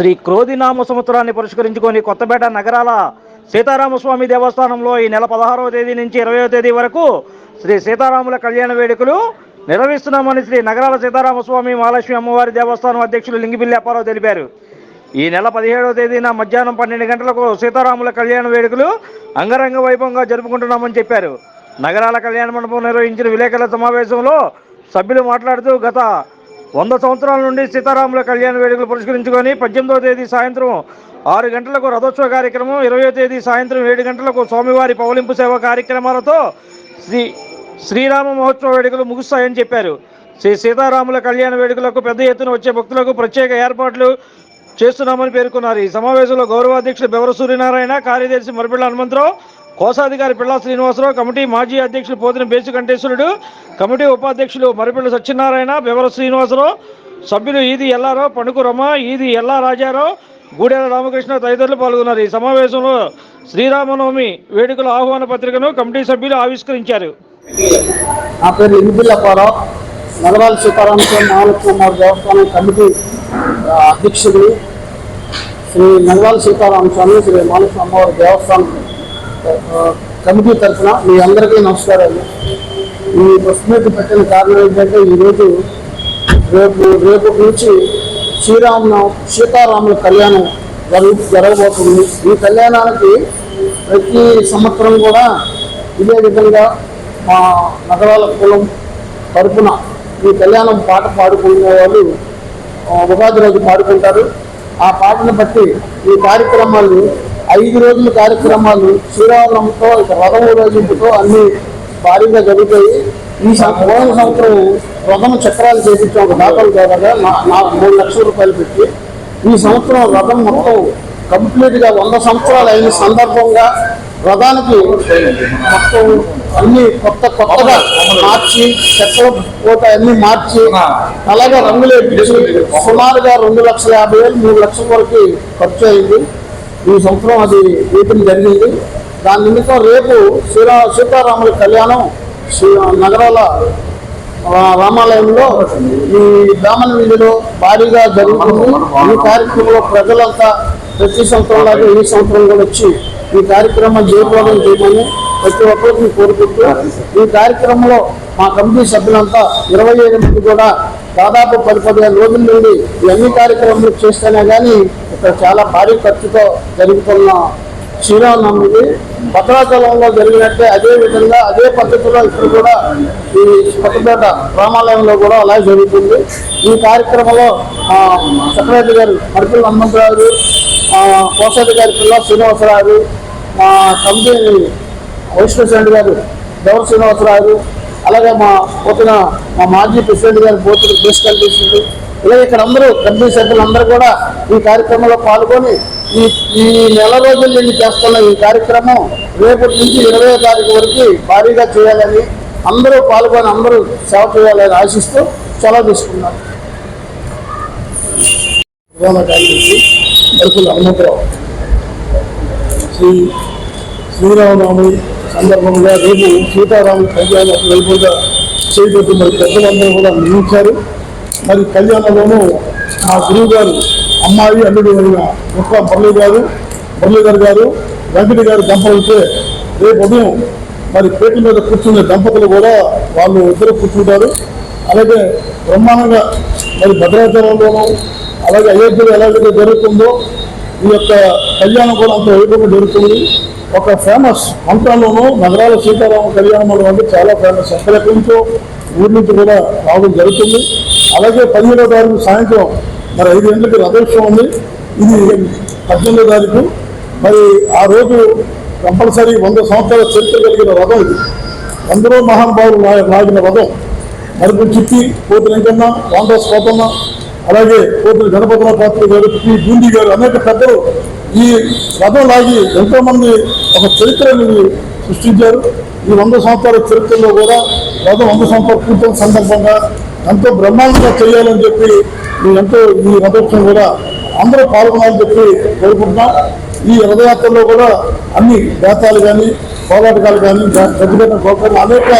శ్రీ క్రోధినామ సంవత్సరాన్ని పురస్కరించుకొని కొత్తపేట నగరాల సీతారామస్వామి దేవస్థానంలో ఈ నెల పదహారవ తేదీ నుంచి ఇరవయో తేదీ వరకు శ్రీ సీతారాముల కళ్యాణ వేడుకలు నిర్వహిస్తున్నామని శ్రీ నగరాల సీతారామస్వామి మహాలక్ష్మి అమ్మవారి దేవస్థానం అధ్యక్షులు లింగిపిల్లి అప్పారావు తెలిపారు. ఈ నెల పదిహేడవ తేదీన మధ్యాహ్నం పన్నెండు గంటలకు సీతారాముల కళ్యాణ వేడుకలు అంగరంగ వైభవంగా జరుపుకుంటున్నామని చెప్పారు. నగరాల కళ్యాణ మండపం నిర్వహించిన విలేకరుల సమావేశంలో సభ్యులు మాట్లాడుతూ గత వంద సంవత్సరాల నుండి సీతారాముల కళ్యాణ వేడుకలు పురస్కరించుకొని పద్దెనిమిదవ తేదీ సాయంత్రం ఆరు గంటలకు రథోత్సవ కార్యక్రమం ఇరవయో తేదీ సాయంత్రం ఏడు గంటలకు స్వామివారి పౌలింపు సేవ కార్యక్రమాలతో శ్రీ శ్రీరామ మహోత్సవ వేడుకలు ముగుస్తాయని చెప్పారు. శ్రీ సీతారాముల కళ్యాణ వేడుకలకు పెద్ద ఎత్తున వచ్చే భక్తులకు ప్రత్యేక ఏర్పాట్లు చేస్తున్నామని పేర్కొన్నారు. ఈ సమావేశంలో గౌరవాధ్యక్షుడు బెవర సూర్యనారాయణ కార్యదర్శి మరిపిళ్ళ హనుమంతరావు కోశాధికారి పిల్లా శ్రీనివాసరావు కమిటీ మాజీ అధ్యక్షులు పోతిన బేసు కంఠేశ్వరుడు కమిటీ ఉపాధ్యక్షులు మరిపిల్ల సత్యనారాయణ బెవర శ్రీనివాసరావు సభ్యులు ఈది ఎల్లారావు పణుకు రమ ఈది ఎల్లా రాజారావు గూడెల రామకృష్ణ తదితరులు పాల్గొన్నారు. ఈ సమావేశంలో శ్రీరామనవమి వేడుకల ఆహ్వాన పత్రికను కమిటీ సభ్యులు ఆవిష్కరించారు. నా పేరు ఎన్నిపిల్ల అప్పారావు. నగరాల దేవస్థానం కమిటీ అధ్యక్షుడు శ్రీ నగరాల సీతారామస్వామి శ్రీ మహాలక్ష్మి అమ్మవారి దేవస్థానం కమిటీ తరఫున మీ అందరికీ నమస్కారాలు. ఈ ప్రశ్నకు పెట్టిన కారణం ఏంటంటే ఈరోజు రేపు రేపు నుంచి శ్రీరామ సీతారాముల కళ్యాణం జరుగు జరగబోతుంది. ఈ కళ్యాణానికి ప్రతి సంవత్సరం కూడా ఇదే విధంగా మా నగరాల కులం తరపున ఈ కళ్యాణం పాట పాడుకునే వాళ్ళు ఉగాది రోజు పాడుకుంటారు. ఆ పాటను బట్టి ఈ కార్యక్రమాలు ఐదు రోజుల కార్యక్రమాలు శ్రీరామనవమితో ఇక రథం ఊరేగింపుతో అన్ని భారీగా జరుగుతాయి. ఈ పోయిన సంవత్సరం రథం చక్రాలు చేపించాం ఒక దాతలు ద్వారా నాకు మూడు లక్షల రూపాయలు పెట్టి. ఈ సంవత్సరం రథం మొత్తం కంప్లీట్గా వంద సంవత్సరాలు అయిన సందర్భంగా రథానికి మొత్తం అన్ని కొత్త కొత్తగా మార్చి చక్ర కోట అన్ని మార్చి అలాగే రంగులు వేపించి సుమారుగా రెండు లక్షల యాభై వేలు మూడు లక్షల వరకు ఖర్చు అయింది. ఈ సంవత్సరం అది ఏప్రిల్ జరిగింది. దాని నిమిత్తం రేపు శ్రీరా సీతారాముల కళ్యాణం శ్రీ నగరాల రామాలయంలో ఈ బ్రాహ్మణ వీధిలో భారీగా జరుగుతుంది. ఈ కార్యక్రమంలో ప్రజలంతా ప్రతి సంవత్సరం లాగా ఈ సంవత్సరం కూడా వచ్చి ఈ కార్యక్రమం జయప్రదం చేయమని ప్రతి ఒక్కరికి కోరుకుంటూ ఈ కార్యక్రమంలో మా కమిటీ సభ్యులంతా ఇరవై ఏడు మంది కూడా దాదాపు పది పదిహేను రోజుల నుండి ఇవన్నీ కార్యక్రమాలు చేస్తేనే కానీ ఇక్కడ చాలా భారీ ఖర్చుతో జరుగుతున్న శ్రీరామనవమిది భద్రాచలంలో జరిగినట్టే అదే విధంగా అదే పద్ధతిలో ఇక్కడ కూడా ఈ కొత్తపేట రామాలయంలో కూడా అలా జరుగుతుంది. ఈ కార్యక్రమంలో ఆ, సెక్రటరీ గారు మరిపిల్ల హనుమంతరావు గారు, గారి పిల్ల శ్రీనివాసరావు కమిటీ వైస్ గారు గౌరవ శ్రీనివాసరావు అలాగే మా పోతున్న మా మాజీ ప్రెసిడెంట్ గారు పోతున్న ప్రెస్ చేసింది ఇలా ఇక్కడ అందరూ కమిటీ సభ్యులందరూ కూడా ఈ కార్యక్రమంలో పాల్గొని ఈ ఈ నెల రోజులు నేను చేస్తున్న ఈ కార్యక్రమం రేపటి నుంచి ఇరవై తారీఖు వరకు భారీగా చేయాలని అందరూ పాల్గొని అందరూ సేవ చేయాలని ఆశిస్తూ సెలవు తీసుకున్నాను ప్రధాన కార్యదర్శి హనుమంతరావు శ్రీ శ్రీరామనవమి సందర్భంగా రేపు సీతారామ కళ్యాణ వైపుగా చేయబోతు మరి పెద్దలందరూ కూడా నిర్మించారు మరి కళ్యాణంలోనూ మా గురువు గారు అమ్మాయి అల్లుడు అయిన గొప్ప మురళీ గారు మురళీధర్ గారు వెంకటి గారు దంపతులతో రేపు ఉదయం మరి పేట మీద కూర్చునే దంపతులు కూడా వాళ్ళు ఇద్దరు కూర్చుంటారు. అలాగే బ్రహ్మాండంగా మరి భద్రాచలంలోనూ అలాగే అయోధ్యలో ఎలాగైతే జరుగుతుందో ఈ యొక్క కళ్యాణం కూడా అంత వైభవంగా జరుగుతుంది? ఒక ఫేమస్ మంత్రాల్లోనూ నగరాల సీతారామ కళ్యాణం అంటే చాలా ఫేమస్ ఎక్కడెక్కడి నుంచో ఊరి నుంచి కూడా రావడం జరుగుతుంది. అలాగే పదిహేడో తారీఖు సాయంత్రం మరి ఐదు గంటలకి రథోత్సవం ఉంది. ఇది పద్దెనిమిదో తారీఖు. మరి ఆ రోజు కంపల్సరీ వంద సంవత్సరాల చరిత్ర కలిగిన రథం ఇది. అందరూ మహానుభావులు లా- లాగిన రథం. మరి చిట్టి కోతి వెంకన్న రామదాస్ కోతమ్మ అలాగే పోతుల గణపతిరావు పాత్ర గారు పి బూందీ గారు అనేక పెద్దలు ఈ రథం లాగి ఎంతో మంది ఒక చరిత్రని సృష్టించారు. ఈ వంద సంవత్సరాల చరిత్రలో కూడా రథం వంద సంవత్సరాల పూర్తయిన సందర్భంగా ఎంతో బ్రహ్మాండంగా చేయాలని చెప్పి మీ ఎంతో ఈ రథోత్సవం కూడా అందరూ పాల్గొనాలని చెప్పి కోరుకుంటున్నాం. ఈ రథయాత్రలో కూడా అన్ని దేతాలు కానీ పోరాటకాలు కానీ పెద్ద పెద్ద అనేక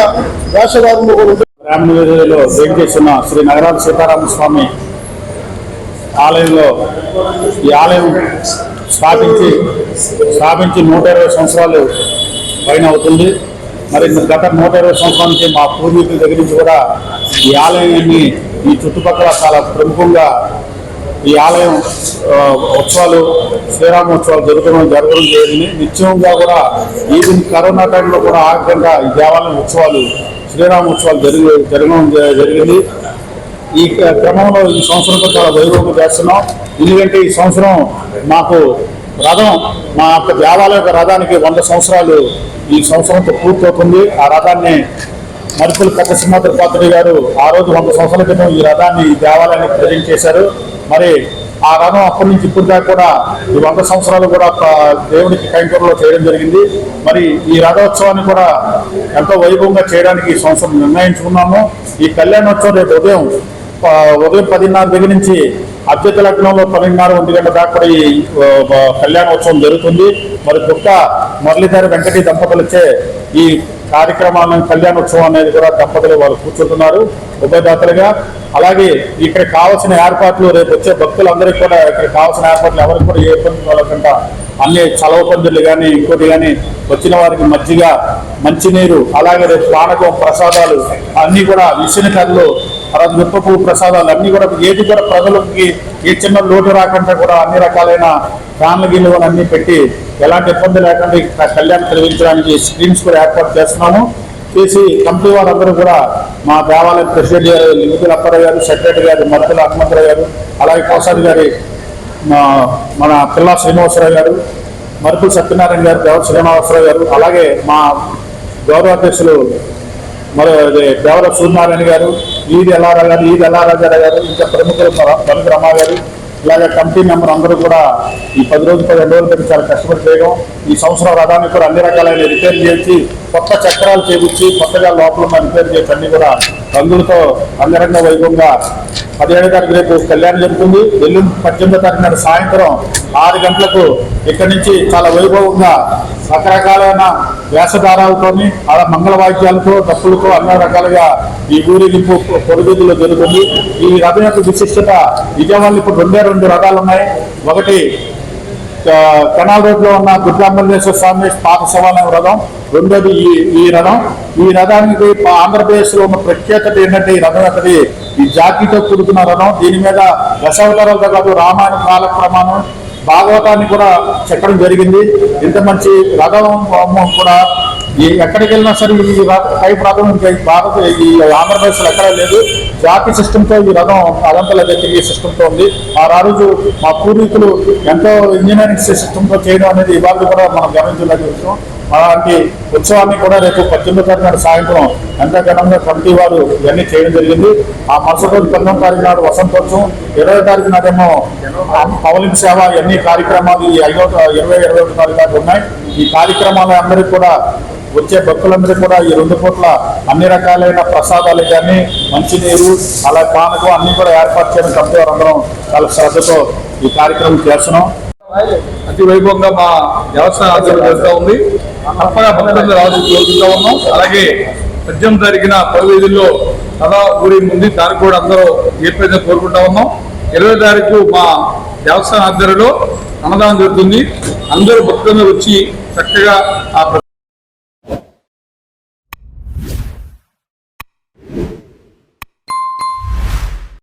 వేషధారంలో కూడా ఉంటాయి బ్రాహ్మణ వీధిలో వేంకటేశ్వర శ్రీ నగరాల సీతారామ స్వామి ఆలయంలో ఈ ఆలయం స్థాపించి స్థాపించి నూట ఇరవై సంవత్సరాలు పైన అవుతుంది. మరి గత నూట ఇరవై సంవత్సరాల నుంచి మా పూర్వీకుల దగ్గర నుంచి కూడా ఈ ఆలయాన్ని ఈ చుట్టుపక్కల చాలా ప్రముఖంగా ఈ ఆలయం ఆ, ఉత్సవాలు శ్రీరామోత్సవాలు జరగడం జరగడం జరిగింది. నిత్యంగా కూడా ఈవెన్ కరోనా టైంలో కూడా ఆగకుండా ఈ దేవాలయం ఉత్సవాలు శ్రీరామోత్సవాలు జరిగి జరగడం జ- జరిగింది. ఈ క్రమంలో ఈ సంవత్సరం కూడా చాలా వైభవంగా చేస్తున్నాం. ఎందుకంటే ఈ సంవత్సరం మాకు రథం మా యొక్క దేవాలయ రథానికి వంద సంవత్సరాలు ఈ సంవత్సరంతో పూర్తవుతుంది. ఆ రథాన్ని మరుపులు పెద్ద సింహాద్రి పాత్రి గారు ఆ రోజు వంద సంవత్సరాల క్రితం ఈ రథాన్ని ఈ దేవాలయానికి ప్రజెంట్ చేశారు. మరి ఆ రథం అప్పటి నుంచి ఇప్పుడు దాకా కూడా ఈ వంద సంవత్సరాలు కూడా దేవునికి కైంకర్లో చేయడం జరిగింది. మరి ఈ రథోత్సవాన్ని కూడా ఎంతో వైభవంగా చేయడానికి ఈ సంవత్సరం నిర్ణయించుకున్నాము. ఈ కళ్యాణోత్సవం రేపు ఉదయం ఉదయం పదిన్నర దగ్గర నుంచి అద్భుత లగ్నంలో పన్నెండున్నర ఒంటి గంట దాకా కూడా ఈ కళ్యాణోత్సవం జరుగుతుంది. మరి బుక్క మురళీధర వెంకటి దంపతులచే ఈ కార్యక్రమాలను కళ్యాణోత్సవం అనేది కూడా దంపతులు వాళ్ళు కూర్చుంటున్నారు ఉభయదాతలుగా. అలాగే ఇక్కడ కావాల్సిన ఏర్పాట్లు రేపు వచ్చే భక్తులందరికీ కూడా ఇక్కడ కావాల్సిన ఏర్పాట్లు ఎవరికి కూడా ఏ ఇబ్బంది కలగకుండా అన్ని చలవ పందులు కానీ ఇంకోటి కానీ వచ్చిన వారికి మజ్జిగ మంచినీరు అలాగే రేపు పానకం ప్రసాదాలు అన్నీ కూడా విసిన కళ్ళు తర్వాత మిప్ప ప్రసాదాలు అన్నీ కూడా ఏది కూడా ప్రజలకి ఏ చిన్న లోటు రాకుండా కూడా అన్ని రకాలైన ఫ్యాన్ల గిన్నెలు అన్ని పెట్టి ఎలాంటి ఇబ్బంది లేకుండా కళ్యాణం కలిగించడానికి స్క్రీన్స్ కూడా ఏర్పాటు చేస్తున్నాము. చేసి కమిటీ వారందరూ కూడా మా దేవాలయం ప్రెసిడెంట్ గారు లింగుతుల అప్పారావు గారు సెక్రటరీ గారు మరుతుల హనుమంతరావు గారు అలాగే కోసారి గారి మా మన పిల్లా శ్రీనివాసరావు గారు మరుపుల సత్యనారాయణ గారు దేవ శ్రీనివాసరావు గారు అలాగే మా గౌరవ అధ్యక్షులు మరి దేవర సూర్యనారాయణ గారు ఈది ఎల్లారా గారు ఈది ఎల్లారాజారా గారు ఇంకా ప్రముఖులు పలుకు రమా గారు ఇలాగే కమిటీ మెంబర్ అందరూ కూడా ఈ పది రోజులు పదిహేను రోజుల క్రితం చాలా కష్టపడి చేయడం ఈ సంవత్సరం రథాన్ని కూడా అన్ని రకాలైన రిపేర్ చేసి కొత్త చక్రాలు చేపించి కొత్తగా లోపల రిపేర్ చేసి అన్ని కూడా రంగులతో అంగరంగ వైభవంగా పదిహేడు తారీఖు రేపు కళ్యాణం జరుగుతుంది. ఎల్లుండి పద్దెనిమిదో తారీఖు నాడు సాయంత్రం ఆరు గంటలకు ఇక్కడి నుంచి చాలా వైభవంగా రకరకాలైన వేషధారాలతోని అలా మంగళ వాయిద్యాలతో డప్పులతో అన్ని రకాలుగా ఈ ఊరేగింపు పొరుగుదిలో జరుగుతుంది. ఈ రథం యొక్క విశిష్టత విజయవాడలో ఇప్పుడు రెండే రెండు రథాలు ఉన్నాయి. ఒకటి కెనాల్ రోడ్లో ఉన్న దుర్గాంబరేశ్వర స్వామి పాత శివాలయం రథం. రెండోది ఈ ఈ రథం. ఈ రథానికి ఆంధ్రప్రదేశ్లో ఉన్న ప్రత్యేకత ఏంటంటే ఈ రథం ఒకటి. ఈ జాతితో కూడుకున్న రథం. దీని మీద దశావతారాలతో కాదు రామాయణ కాల ప్రమాణం. భాగవతాన్ని కూడా చెప్పడం జరిగింది. ఇంత మంచి రథం కూడా ఎక్కడికి వెళ్ళినా సరే ఈ రథ- టైప్ రథం ఈ భారత ఈ ఆంధ్రప్రదేశ్లో ఎక్కడా లేదు. జాతి సిస్టంతో ఈ రథం అదంతల దగ్గర సిస్టంతో ఉంది. ఆ రోజు మా పూర్వీకులు ఎంతో ఇంజనీరింగ్ సిస్టంతో చేయడం అనేది ఇవాళ కూడా మనం గమనించడానికి విషయం. అలాంటి ఉత్సవాన్ని కూడా రేపు పద్దెనిమిది తారీఖు నాడు సాయంత్రం ఎంత ఘనంగా కమిటీ వారు ఇవన్నీ చేయడం జరిగింది. ఆ మరుసటి రోజు పంతొమ్మిది తారీఖు నాడు వసంతోత్సవం. ఇరవై తారీఖు నాడేమో పవలింగ్ సేవ ఇవన్నీ కార్యక్రమాలు ఈ ఐదో ఇరవై ఇరవై ఒకటి తారీఖు ఉన్నాయి. ఈ కార్యక్రమాలు అందరికీ కూడా వచ్చే భక్తులందరూ కూడా ఈ రెండు పూట్ల అన్ని రకాలైన ప్రసాదాలు కానీ మంచినీరు అలా పానకం అన్ని కూడా ఏర్పాటు చేయడం కమిటీ వారందరం చాలా శ్రద్ధతో ఈ కార్యక్రమం చేస్తున్నాం. అతి వైభవంగా మా వ్యవసాయ ఆచరణ జరుగుతూ ఉంది. తప్పగా భక్తులందరూ రావాల్సి కోరుకుంటా ఉన్నాం. అలాగే పద్యం జరిగిన పరువీధుల్లో కథా ఊరి ఉంది దానికి కూడా అందరూ ఏపీ కోరుకుంటా ఉన్నాం. ఇరవై తారీఖు మా వ్యవసాయ ఆధ్వర్యంలో అన్నదానం జరుగుతుంది. అందరూ భక్తులందరూ వచ్చి చక్కగా ఆ